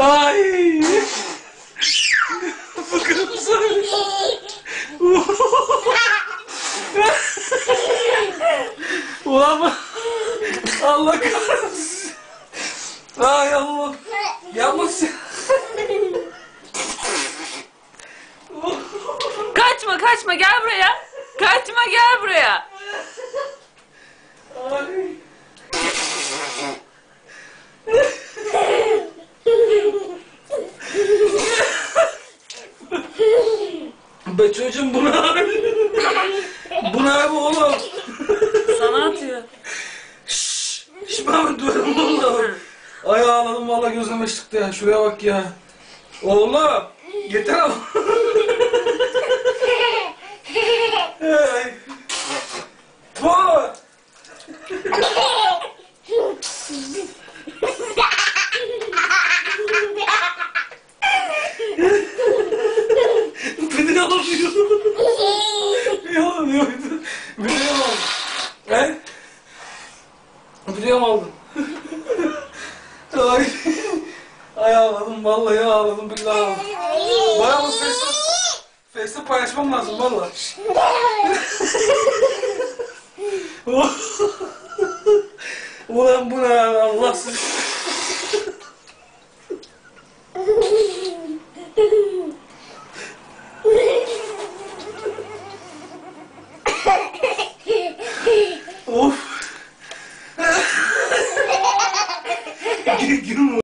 Ay. Bakar mısın? Ulan bu- Allah kahretsin. Ay Allah. Yapmasın. Kaçma kaçma gel buraya. Kaçma gel buraya. Be çocuğum bu ne abi? Bu ne abi oğlum? Sana atıyor. Şşş, şş ben duyarım valla. Ay ağladım valla gözüme çıktı ya. Şuraya bak ya. Oğlum yeter ama. anlıyordu. Biliyor aldım. He? Biliyor aldım. Ay, ay ağladım vallahi ağladım billahi ağladım. Bana bu Face'te Face'te paylaşmam lazım vallahi. Ulan bu ne Allah sizi... get him